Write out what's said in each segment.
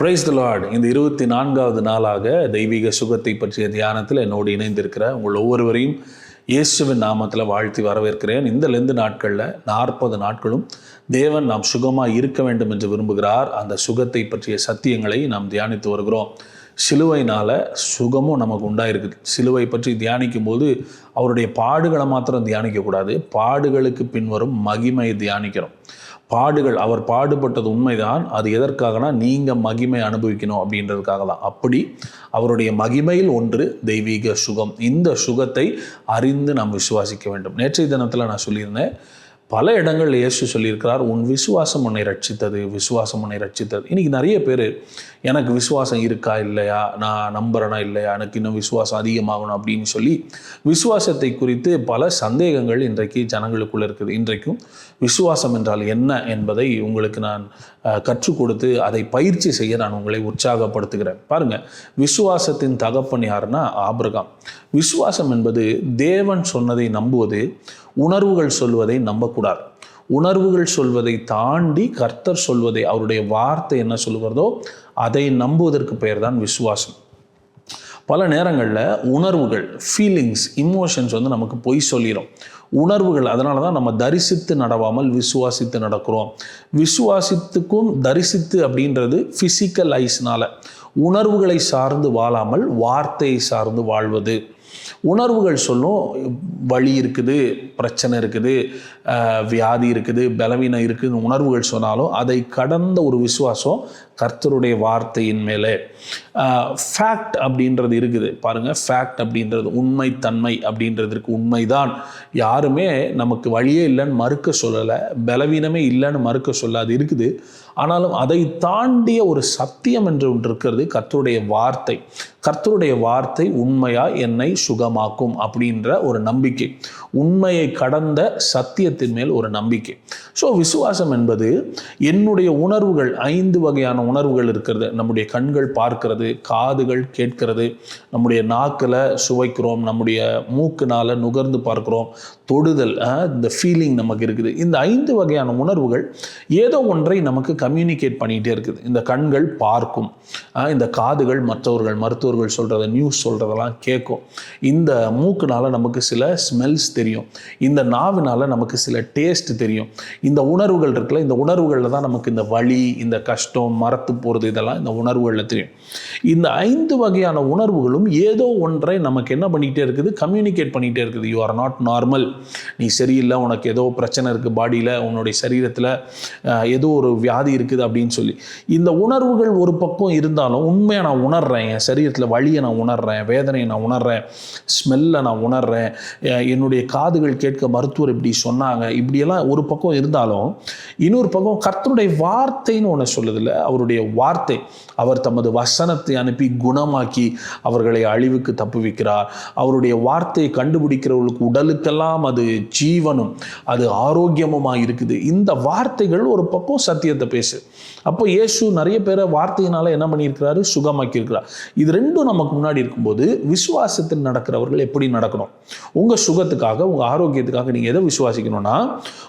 Praise the Lord இந்த இருபத்தி நான்காவது நாளாக தெய்வீக சுகத்தை பற்றிய தியானத்தில் என்னோடு இணைந்திருக்கிற உங்கள் ஒவ்வொருவரையும் இயேசுவின் நாமத்தில் வாழ்த்தி வரவேற்கிறேன். இந்த லெந்து நாட்களில் நாற்பது நாட்களும் தேவன் நாம் சுகமாக இருக்க வேண்டும் என்று விரும்புகிறார். அந்த சுகத்தை பற்றிய சத்தியங்களை நாம் தியானித்து வருகிறோம். சிலுவைனால் சுகமும் நமக்கு உண்டாயிருக்குது சிலுவை பற்றி தியானிக்கும் போது அவருடைய பாடுகளை மாத்திரம் தியானிக்கக்கூடாது. பாடுகளுக்கு பின்வரும் மகிமையை தியானிக்கிறோம். பாடுகள் அவர் பாடுபட்டது உண்மைதான். அது எதற்காகனா நீங்கள் மகிமை அனுபவிக்கணும் அப்படின்றதுக்காக தான் அப்படி அவருடைய மகிமையில் ஒன்று தெய்வீக சுகம். இந்த சுகத்தை அறிந்து நாம் விசுவாசிக்க வேண்டும். நேற்றைய தினத்தில் நான் சொல்லியிருந்தேன் பல இடங்களில் இயேசு சொல்லியிருக்கிறார் உன் விசுவாசம் உன்னை ரட்சித்தது விசுவாசம் உன்னை ரட்சித்தது இன்றைக்கி நிறைய பேர் எனக்கு விசுவாசம் இருக்கா இல்லையா? நான் நம்புறேனா இல்லையா? எனக்கு இன்னும் விசுவாசம் அதிகமாகணும் அப்படின்னு சொல்லி விசுவாசத்தை குறித்து பல சந்தேகங்கள் இன்றைக்கு ஜனங்களுக்குள்ள இருக்குது. இன்றைக்கும் விசுவாசம் என்றால் என்ன என்பதை உங்களுக்கு நான் கற்றுக் கொடுத்து அதை பயிற்சி செய்ய நான் உங்களை உற்சாகப்படுத்துகிறேன். பாருங்க விசுவாசத்தின் தகப்பன் யாருன்னா ஆபிரகாம். விசுவாசம் என்பது தேவன் சொன்னதை நம்புவது உணர்வுகள் சொல்வதை நம்பக்கூடாது. உணர்வுகள் சொல்வதை தாண்டி கர்த்தர் சொல்வதை அவருடைய வார்த்தை என்ன சொல்கிறதோ அதை நம்புவதற்கு பெயர் தான் விசுவாசம். பல நேரங்களில் உணர்வுகள் ஃபீலிங்ஸ் இமோஷன்ஸ் வந்து நமக்கு பொய் சொல்லிடும் உணர்வுகள் அதனால தான் நம்ம தரிசித்து நடவாமல் விசுவாசித்து நடக்கிறோம். விசுவாசித்துக்கும் தரிசித்து அப்படின்றது ஃபிசிக்கல் ஐஸ்னால உணர்வுகளை சார்ந்து வாழாமல் வார்த்தையை சார்ந்து வாழ்வது. உணர்வுகள் சொல்லும் வழி இருக்குது பிரச்சனை இருக்குது வியாதி இருக்குது பலவீனம் இருக்குதுன்னு உணர்வுகள் சொன்னாலும் அதை கடந்த ஒரு விசுவாசம் கர்த்தருடைய வார்த்தையின் மேலே. ஃபேக்ட் அப்படின்றது இருக்குது. பாருங்கள் ஃபேக்ட் அப்படின்றது உண்மை தன்மை அப்படின்றதுக்கு உண்மைதான். யாருமே நமக்கு வழியே இல்லைன்னு மறுக்க சொல்லலை பலவீனமே இல்லைன்னு மறுக்க சொல்லாது இருக்குது. ஆனாலும் அதை தாண்டிய ஒரு சத்தியம் என்று ஒன்று இருக்கிறது கர்த்தருடைய வார்த்தை. கர்த்தருடைய வார்த்தை உண்மையாக என்னை சுகமாக்கும் அப்படின்ற ஒரு நம்பிக்கை. உண்மையை கடந்த சத்தியத்தின் மேல் ஒரு நம்பிக்கை. ஸோ விசுவாசம் என்பது என்னுடைய உணர்வுகள் ஐந்து வகையான உணர்வுகள் இருக்கிறது. நம்முடைய கண்கள் பார்க்கிறது காதுகள் கேட்கிறது நம்முடைய நாக்கில் சுவைக்கிறோம் நம்முடைய மூக்குனால நுகர்ந்து பார்க்குறோம் தொடுதல் இந்த ஃபீலிங் நமக்கு இருக்குது. இந்த ஐந்து வகையான உணர்வுகள் ஏதோ ஒன்றை நமக்கு கம்யூனிகேட் பண்ணிகிட்டே இருக்குது. இந்த கண்கள் பார்க்கும் இந்த காதுகள் மற்றவர்கள் மருத்துவர்கள் சொல்கிறத நியூஸ் சொல்கிறதெல்லாம் கேட்கும். இந்த மூக்குனால நமக்கு சில ஸ்மெல்ஸ் தெரியும். இந்த நாவினால நமக்கு சில டேஸ்ட் தெரியும். இந்த உணர்வுகள் இருக்குல்ல இந்த உணர்வுகளில் தான் நமக்கு இந்த வலி இந்த கஷ்டம் மரத்து போகிறது இதெல்லாம் இந்த உணர்வுகளில் தெரியும். இந்த ஐந்து வகையான உணர்வுகளும் ஏதோ ஒன்றை நமக்கு என்ன பண்ணிக்கிட்டே இருக்குது? கம்யூனிகேட் பண்ணிகிட்டே இருக்குது. யூ ஆர் நாட் நார்மல் நீ சரியில்லை உனக்கு ஏதோ பிரச்சனை இருக்குது பாடியில் உன்னுடைய சரீரத்தில் ஏதோ ஒரு வியாதி இருக்குது அப்படின்னு சொல்லி. இந்த உணர்வுகள் ஒரு பக்கம் இருந்தாலும் உண்மையை நான் உணர்றேன் என் சரீரத்தில் வலியை நான் உணர்றேன் வேதனையை நான் உணர்றேன் ஸ்மெல்லை நான் உணர்றேன் என்னுடைய காதுகள் கேட்க மருத்துவர் இப்படி சொன்னாங்க. இப்படியெல்லாம் ஒரு பக்கம் இருந்தாலும் இன்னொரு பக்கம் கர்த்தருடைய வார்த்தைன்னு ஒன்று சொல்லுதில்ல அவருடைய வார்த்தை. அவர் தமது வசனத்தை அனுப்பி குணமாக்கி அவர்களை அழிவுக்கு தப்புவிக்கிறார் அவருடைய வார்த்தையை கண்டுபிடிக்கிறவர்களுக்கு உடலுக்கெல்லாம் அது ஜீவனும் அது ஆரோக்கியமுமாக இருக்குது. இந்த வார்த்தைகள் ஒரு பக்கம் சத்தியத்தை பேசு. அப்போ இயேசு நிறைய பேரை வார்த்தையினால என்ன பண்ணியிருக்கிறாரு? சுகமாக்கி இருக்கிறார் இது ரெண்டும் நமக்கு முன்னாடி இருக்கும்போது விசுவாசத்தில் நடக்கிறவர்கள் எப்படி நடக்கணும்? உங்கள் சுகத்துக்காக உங்கள் ஆரோக்கியத்துக்காக நீங்கள் எதை விசுவாசிக்கணும்? விசுவாசிக்கணும்னா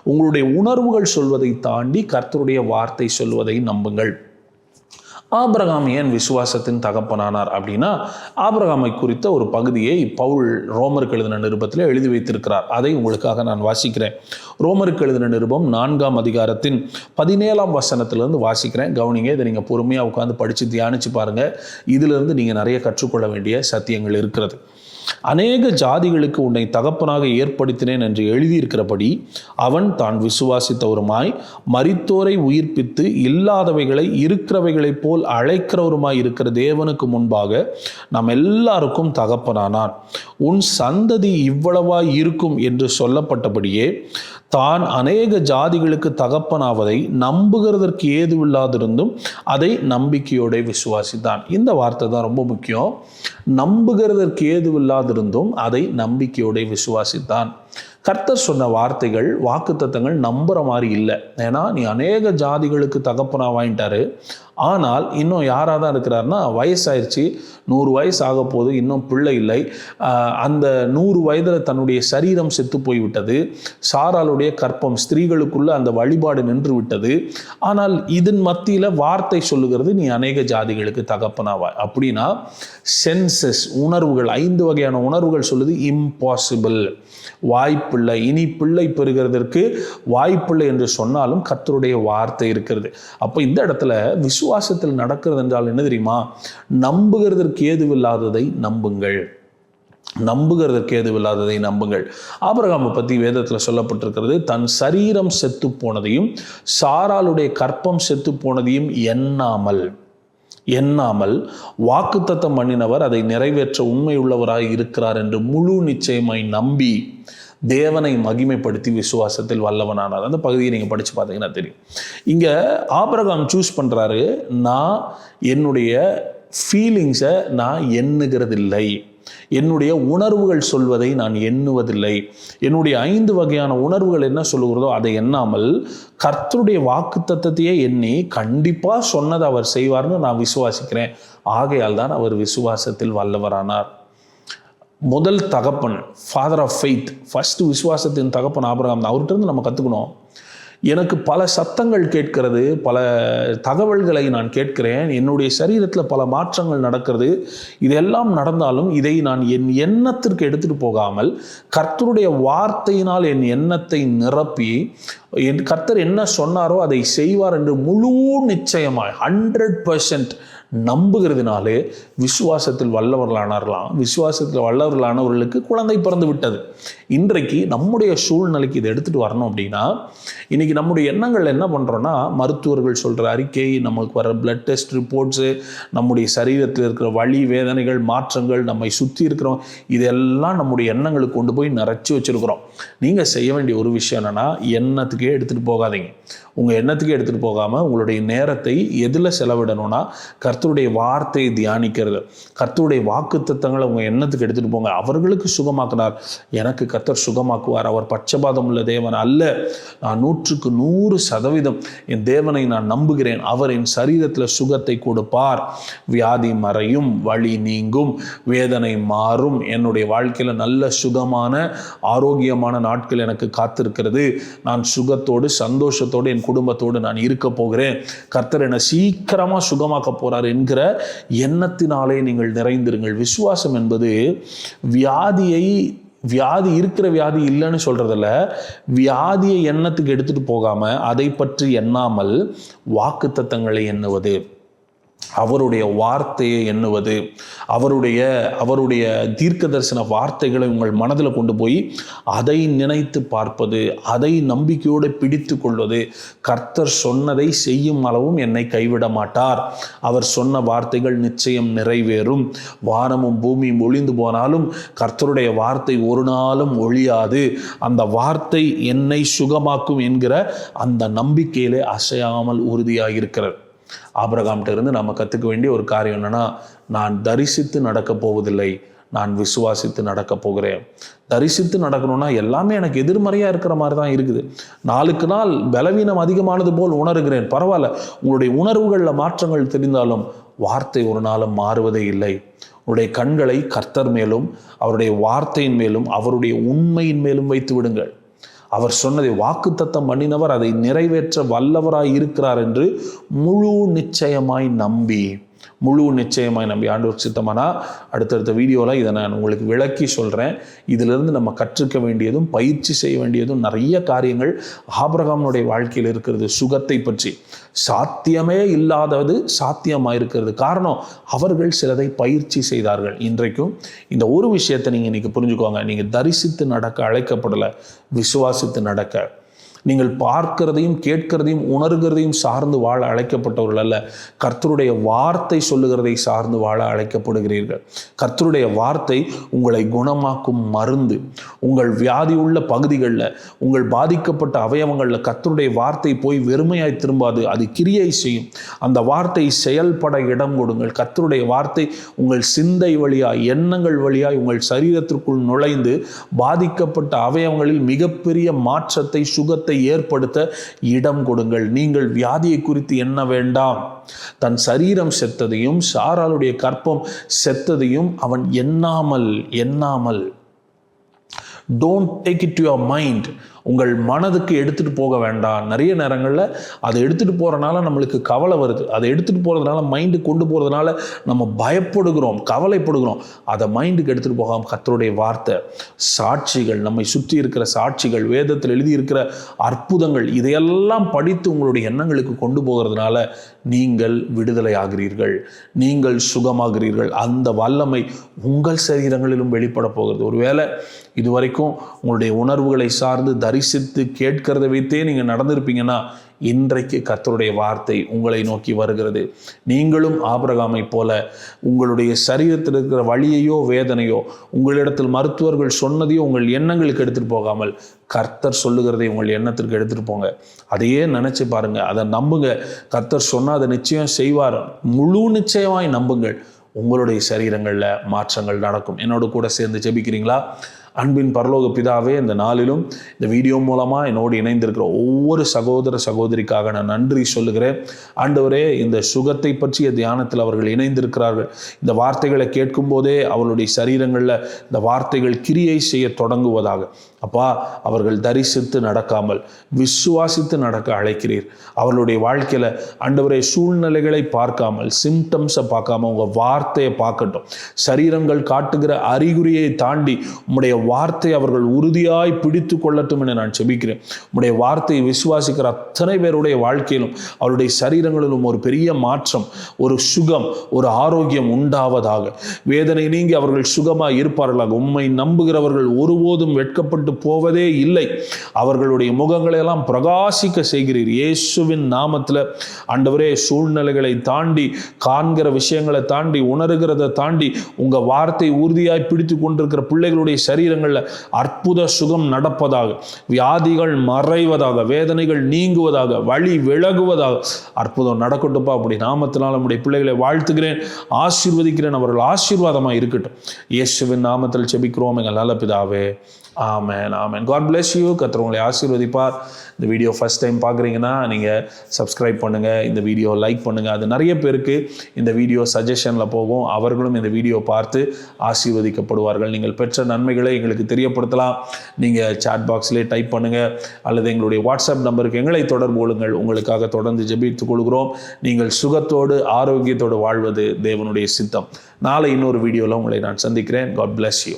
உங்களுடைய உணர்வுகள் சொல்வதை தாண்டி கர்த்தருடைய வார்த்தை சொல்வதை நம்புங்கள். ஆபிரகாம் ஏன் விசுவாசத்தின் தகப்பனானார் அப்படின்னா ஆபிரகாமை குறித்த ஒரு பகுதியை பவுல் ரோமருக்கு எழுதின நிருபத்தில் எழுதி வைத்திருக்கிறார். அதை உங்களுக்காக நான் வாசிக்கிறேன். ரோமருக்கு எழுதின நிருபம் நான்காம் அதிகாரத்தின் பதினேழாம் வசனத்திலிருந்து வாசிக்கிறேன். கவனிங்க இதை நீங்கள் பொறுமையாக உட்காந்து படித்து தியானித்து பாருங்கள் இதிலிருந்து நீங்கள் நிறைய கற்றுக்கொள்ள வேண்டிய சத்தியங்கள் இருக்கிறது. அநேக ஜாதிகளுக்கு உன்னை தகப்பனாக ஏற்படுத்தினேன் என்று எழுதியிருக்கிறபடி அவன் தான் விசுவாசித்தவருமாய் மரித்தோரை உயிர்ப்பித்து இல்லாதவைகளை இருக்கிறவைகளைப் போல் அழைக்கிறவருமாய் இருக்கிற தேவனுக்கு முன்பாக நாம் எல்லாருக்கும் தகப்பனானான். உன் சந்ததி இவ்வளவாய் இருக்கும் என்று சொல்லப்பட்டபடியே தான் அநேக ஜாதிகளுக்கு தகப்பனாவதை நம்புகிறதற்கு ஏதுவில்லாதிருந்தும் அதை நம்பிக்கையோட விசுவாசித்தான். இந்த வார்த்தை தான் ரொம்ப முக்கியம். நம்புகிறதற்கு ஏதுவில்லாதிருந்தும் அதை நம்பிக்கையோட விசுவாசித்தான். கர்த்தர் சொன்ன வார்த்தைகள் வாக்குத்தத்தங்கள் நம்புற மாதிரி இல்லை. ஏன்னா நீ அநேக ஜாதிகளுக்கு தகப்பனாக வாங்கிட்டாரு. ஆனால் இன்னும் யாராக தான் இருக்கிறாருன்னா வயசாயிருச்சு நூறு வயசு ஆக போது இன்னும் பிள்ளை இல்லை. அந்த நூறு வயதில் தன்னுடைய சரீரம் செத்து போய்விட்டது. சாராளுடைய கற்பம் ஸ்திரீகளுக்குள்ள அந்த வழிபாடு நின்று விட்டது. ஆனால் இதன் மத்தியில் வார்த்தை சொல்லுகிறது நீ அநேக ஜாதிகளுக்கு தகப்பனாவா அப்படின்னா சென்சஸ் உணர்வுகள் ஐந்து வகையான உணர்வுகள் சொல்லுது இம்பாசிபிள் வாய்ப்பு வாய்ப்பில்லை. இனி பிள்ளை பெறுகிறதற்கு வாய்ப்பில்லை என்று சொன்னாலும் கத்தருடைய வார்த்தை இருக்கிறது. அப்போ இந்த இடத்துல விசுவாசத்தில் நடக்கிறது என்றால் என்ன தெரியுமா? நம்புகிறதற்கு ஏதுவில்லாததை நம்புங்கள். நம்புகிறதற்கு ஏதுவில்லாததை நம்புங்கள். ஆபரகாமை பற்றி வேதத்தில் சொல்லப்பட்டிருக்கிறது தன் சரீரம் செத்து போனதையும் சாராளுடைய கற்பம் செத்து போனதையும் எண்ணாமல் எண்ணாமல் வாக்குத்தத்தம் பண்ணினவர் அதை நிறைவேற்ற உண்மையுள்ளவராய் இருக்கிறார் என்று முழு நிச்சயமாய் நம்பி தேவனை மகிமைப்படுத்தி விசுவாசத்தில் வல்லவனானார். அந்த பகுதியை நீங்கள் படித்து பார்த்தீங்கன்னா தெரியும். இங்கே ஆபரகாம் சூஸ் பண்ணுறாரு நான் என்னுடைய ஃபீலிங்ஸை நான் எண்ணுகிறதில்லை. என்னுடைய உணர்வுகள் சொல்வதை நான் எண்ணுவதில்லை. என்னுடைய ஐந்து வகையான உணர்வுகள் என்ன சொல்லுகிறதோ அதை எண்ணாமல் கர்த்தருடைய வாக்கு தத்தத்தையே எண்ணி கண்டிப்பாக சொன்னதை அவர் செய்வார்னு நான் விசுவாசிக்கிறேன். ஆகையால் தான் அவர் விசுவாசத்தில் வல்லவரானார். முதல் தகப்பன் ஃபாதர் ஆஃப் ஃபெய்த் ஃபஸ்ட்டு விசுவாசத்தின் தகப்பன் ஆபரகம் தான். அவர்கிட்ட இருந்து நம்ம கற்றுக்கணும் எனக்கு பல சத்தங்கள் கேட்கிறது பல தகவல்களை நான் கேட்கிறேன். என்னுடைய சரீரத்தில் பல மாற்றங்கள் நடக்கிறது. இதெல்லாம் நடந்தாலும் இதை நான் என் எண்ணத்திற்கு எடுத்துகிட்டு போகாமல் கர்த்தருடைய வார்த்தையினால் என் எண்ணத்தை நிரப்பி என் கர்த்தர் என்ன சொன்னாரோ அதை செய்வார் என்று முழு நிச்சயமாய் ஹண்ட்ரட் பர்சன்ட் நம்புகிறதுனாலே விசுவாசத்தில் வல்லவர்களானார்களாம். விசுவாசத்தில் வல்லவர்களானவர்களுக்கு குழந்தை பிறந்து விட்டது. இன்றைக்கு நம்முடைய சூழ்நிலைக்கு இதை எடுத்துகிட்டு வரணும் அப்படின்னா இன்றைக்கி நம்முடைய எண்ணங்கள் என்ன பண்ணுறோன்னா மருத்துவர்கள் சொல்கிற அறிக்கை நமக்கு வர பிளட் டெஸ்ட் ரிப்போர்ட்ஸு நம்முடைய சரீரத்தில் இருக்கிற வழி வேதனைகள் மாற்றங்கள் நம்மை சுற்றி இருக்கிறோம் இதெல்லாம் நம்முடைய எண்ணங்களுக்கு கொண்டு போய் நிறைச்சி வச்சுருக்கிறோம். நீங்கள் செய்ய வேண்டிய ஒரு விஷயம் என்னென்னா எண்ணத்துக்கே எடுத்துகிட்டு போகாதீங்க. உங்கள் எண்ணத்துக்கே எடுத்துகிட்டு போகாமல் உங்களுடைய நேரத்தை எதில் செலவிடணும்னா கர்த்தருடைய வார்த்தையை தியானிக்கிறது. கர்த்தருடைய வாக்கு தத்தங்களை உங்கள் எண்ணத்துக்கு எடுத்துகிட்டு போங்க. அவர்களுக்கு சுகமாக்கினார். எனக்கு கர்த்தர் சுகமாக்குவார். அவர் பட்சபாதம் உள்ள தேவன் அல்ல. நான் நூற்றுக்கு நூறு சதவீதம் என் தேவனை நான் நம்புகிறேன். அவர் என் சரீரத்தில் சுகத்தை கொடுப்பார். வியாதி மறையும் வழி நீங்கும் வேதனை மாறும். என்னுடைய வாழ்க்கையில் நல்ல சுகமான ஆரோக்கியமான நாட்கள் எனக்கு காத்திருக்கிறது. நான் சுகத்தோடு சந்தோஷத்தோடு என் குடும்பத்தோடு நான் இருக்க போகிறேன். கர்த்தர் என்னை சீக்கிரமாக சுகமாக்க போகிறார் என்கிற எண்ணத்தினாலே நீங்கள் நிறைந்திருங்கள். விசுவாசம் என்பது வியாதியை வியாதி இருக்கிற வியாதி இல்லைன்னு சொல்கிறதில்ல வியாதியை எண்ணத்துக்கு எடுத்துகிட்டு போகாமல் அதை பற்றி எண்ணாமல் வாக்குத்தத்தங்களை எண்ணுவது. அவருடைய வார்த்தையை எண்ணுவது அவருடைய அவருடைய தீர்க்க தரிசன வார்த்தைகளை உங்கள் மனதில் கொண்டு போய் அதை நினைத்து பார்ப்பது அதை நம்பிக்கையோடு பிடித்து கொள்வது கர்த்தர் சொன்னதை செய்யும் அளவும் என்னை கைவிட மாட்டார். அவர் சொன்ன வார்த்தைகள் நிச்சயம் நிறைவேறும். வானமும் பூமியும் ஒளிந்து போனாலும் கர்த்தருடைய வார்த்தை ஒரு நாளும் ஒழியாது. அந்த வார்த்தை என்னை சுகமாக்கும் என்கிற அந்த நம்பிக்கையிலே அசையாமல் உறுதியாக இருக்கிறது ஆபிரகாம்கிட்ட இருந்து நம்ம கற்றுக்க வேண்டிய ஒரு காரியம் என்னென்னா நான் தரிசித்து நடக்கப் போவதில்லை நான் விசுவாசித்து நடக்க போகிறேன். தரிசித்து நடக்கணும்னா எல்லாமே எனக்கு எதிர்மறையாக இருக்கிற மாதிரி தான் இருக்குது. நாளுக்கு நாள் பலவீனம் அதிகமானது போல் உணர்கிறேன். பரவாயில்ல உங்களுடைய உணர்வுகளில் மாற்றங்கள் தெரிந்தாலும் வார்த்தை ஒரு நாளும் மாறுவதே இல்லை. உங்களுடைய கண்களை கர்த்தர் மேலும் அவருடைய வார்த்தையின் மேலும் அவருடைய உண்மையின் மேலும் வைத்து விடுங்கள். அவர் சொன்னதை வாக்குத்தத்தம் பண்ணினவர் அதை நிறைவேற்ற வல்லவராய் இருக்கிறார் என்று முழு நிச்சயமாய் நம்பி முழு நிச்சயமாய் நம்பி ஆண்டவர் சித்தமானா அடுத்தடுத்த வீடியோவில் இதை நான் உங்களுக்கு விளக்கி சொல்கிறேன் இதிலிருந்து நம்ம கற்றுக்க வேண்டியதும் பயிற்சி செய்ய வேண்டியதும் நிறைய காரியங்கள் ஆபிரகாமனுடைய வாழ்க்கையில் இருக்கிறது. சுகத்தை பற்றி. சாத்தியமே இல்லாதது சாத்தியமாக இருக்கிறது காரணம் அவர்கள் சிலதை பயிற்சி செய்தார்கள். இன்றைக்கும் இந்த ஒரு விஷயத்தை நீங்கள் இன்றைக்கி புரிஞ்சுக்கோங்க. நீங்கள் தரிசித்து நடக்க அழைக்கப்படலை விசுவாசித்து நடக்க. நீங்கள் பார்க்கிறதையும் கேட்கிறதையும் உணர்கிறதையும் சார்ந்து வாழ அழைக்கப்பட்டவர்கள் அல்ல. கர்த்தருடைய வார்த்தை சொல்லுகிறதை சார்ந்து வாழ அழைக்கப்படுகிறீர்கள். கர்த்தருடைய வார்த்தை உங்களை குணமாக்கும் மருந்து. உங்கள் வியாதி உள்ள பகுதிகளில் உங்கள் பாதிக்கப்பட்ட அவயவங்களில் கர்த்தருடைய வார்த்தை போய் வெறுமையாய் திரும்பாது அது கிரியை செய்யும். அந்த வார்த்தை செயல்பட இடம் கொடுங்கள். கர்த்தருடைய வார்த்தை உங்கள் சிந்தை வழியாய் எண்ணங்கள் வழியாய் உங்கள் சரீரத்திற்குள் நுழைந்து பாதிக்கப்பட்ட அவயவங்களில் மிகப்பெரிய மாற்றத்தை சுகத்தை ஏற்படுத்த இடம் கொடுங்கள். நீங்கள் வியாதியை குறித்து எண்ண வேண்டாம்? தன் சரீரம் செத்ததையும் சாராளுடைய கற்பம் செத்ததையும் அவன் எண்ணாமல் எண்ணாமல். Don't take it to your mind உங்கள் மனதுக்கு எடுத்துகிட்டு போக வேண்டாம். நிறைய நேரங்களில் அதை எடுத்துகிட்டு போகிறனால நம்மளுக்கு கவலை வருது. அதை எடுத்துகிட்டு போகிறதுனால மைண்டு கொண்டு போகிறதுனால நம்ம பயப்படுகிறோம் கவலைப்படுகிறோம். அதை மைண்டுக்கு எடுத்துகிட்டு போகாமல் கத்தருடைய வார்த்தை சாட்சிகள் நம்மை சுற்றி இருக்கிற சாட்சிகள் வேதத்தில் எழுதியிருக்கிற அற்புதங்கள் இதையெல்லாம் படித்து உங்களுடைய எண்ணங்களுக்கு கொண்டு போகிறதுனால நீங்கள் விடுதலை ஆகிறீர்கள். நீங்கள் சுகமாகிறீர்கள். அந்த வல்லமை உங்கள் சரீரங்களிலும் வெளிப்பட போகிறது. ஒருவேளை இதுவரைக்கும் உங்களுடைய உணர்வுகளை சார்ந்து தரிசித்து கேட்கிறத வைத்தே நீங்கள் நடந்திருப்பீங்கன்னா இன்றைக்கு கர்த்தருடைய வார்த்தை உங்களை நோக்கி வருகிறது. நீங்களும் ஆபரகாமை போல உங்களுடைய சரீரத்தில் இருக்கிற வழியையோ வேதனையோ உங்களிடத்தில் மருத்துவர்கள் சொன்னதையோ உங்கள் எண்ணங்களுக்கு எடுத்துகிட்டு போகாமல் கர்த்தர் சொல்லுகிறதை உங்கள் எண்ணத்திற்கு எடுத்துகிட்டு போங்க. அதையே நினச்சி பாருங்கள் அதை நம்புங்க. கர்த்தர் சொன்னால் அதை நிச்சயம் செய்வார். முழு நிச்சயமாய் நம்புங்கள். உங்களுடைய சரீரங்களில் மாற்றங்கள் நடக்கும். என்னோட கூட சேர்ந்து ஜெபிக்கிறீங்களா? அன்பின் பரலோக பிதாவே இந்த நாளிலும் இந்த வீடியோ மூலமாக என்னோடு இணைந்திருக்கிற ஒவ்வொரு சகோதர சகோதரிக்காக நான் நன்றி சொல்லுகிறேன். ஆண்டவரே இந்த சுகத்தை பற்றிய தியானத்தில் அவர்கள் இணைந்திருக்கிறார்கள். இந்த வார்த்தைகளை கேட்கும்போதே அவளுடைய அவர்களுடைய சரீரங்களில் இந்த வார்த்தைகள் கிரியை செய்ய தொடங்குவதாக. அப்பா அவர்கள் தரிசித்து நடக்காமல் விசுவாசித்து நடக்க அழைக்கிறீர். அவர்களுடைய வாழ்க்கையில் ஆண்டவரே சூழ்நிலைகளை பார்க்காமல் சிம்டம்ஸை பார்க்காம உங்கள் வார்த்தையை பார்க்கட்டும். சரீரங்கள் காட்டுகிற அறிகுறியை தாண்டி உம்முடைய வார்த்தை அவர்கள் உறுதியாய் பிடித்து கொள்ளட்டும் என நான் செபிக்கிறேன். உம்முடைய வார்த்தையை விசுவாசிக்கிற அத்தனை பேருடைய வாழ்க்கையிலும் அவருடைய சரீரங்களிலும் ஒரு பெரிய மாற்றம் ஒரு சுகம் ஒரு ஆரோக்கியம் உண்டாவதாக. வேதனை நீங்கி அவர்கள் சுகமாக இருப்பார்களாக. உம்மை நம்புகிறவர்கள் ஒருபோதும் வெட்கப்பட்டு போவதே இல்லை. அவர்களுடைய முகங்களை எல்லாம் பிரகாசிக்க செய்கிறீர். இயேசுவின் நாமத்தில் ஆண்டவரே சூழ்நிலைகளை தாண்டி காண்கிற விஷயங்களை தாண்டி உணர்கிறத தாண்டி உங்கள் வார்த்தை உறுதியாய் பிடித்து கொண்டிருக்கிற பிள்ளைகளுடைய சரீரங்களில் அற்புத சுகம் நடப்பதாக வியாதிகள் மறைவதாக வேதனைகள் நீங்குவதாக வழி விலகுவதாக அற்புதம் நடக்கட்டும்ப்பா. அப்படி நாமத்தினால் நம்முடைய பிள்ளைகளை வாழ்த்துகிறேன் ஆசீர்வதிக்கிறேன். அவர்கள் ஆசீர்வாதமாக இருக்கட்டும். இயேசுவின் நாமத்தில் செபிக்கிறோம் எங்கள் நல்ல பிதாவே ஆமேன் ஆமேன். காட் bless யூ கர்த்தர் உங்களை ஆசீர்வதிப்பார். இந்த வீடியோ ஃபஸ்ட் டைம் பார்க்குறீங்கன்னா நீங்கள் சப்ஸ்கிரைப் பண்ணுங்கள் இந்த வீடியோ லைக் பண்ணுங்கள் அது நிறைய பேருக்கு இந்த வீடியோ சஜஷனில் போகும். அவர்களும் இந்த வீடியோ பார்த்து ஆசீர்வதிக்கப்படுவார்கள். நீங்கள் பெற்ற நன்மைகளை எங்களுக்கு தெரியப்படுத்தலாம். நீங்கள் சாட் பாக்ஸ்லேயே டைப் பண்ணுங்கள் அல்லது எங்களுடைய வாட்ஸ்அப் நம்பருக்கு எங்களை தொடர்பு கொள்ளுங்கள். உங்களுக்காக தொடர்ந்து ஜெபித்துக் கொள்கிறோம். நீங்கள் சுகத்தோடு ஆரோக்கியத்தோடு வாழ்வது தேவனுடைய சித்தம். நாளை இன்னொரு வீடியோவில் உங்களை நான் சந்திக்கிறேன். God bless you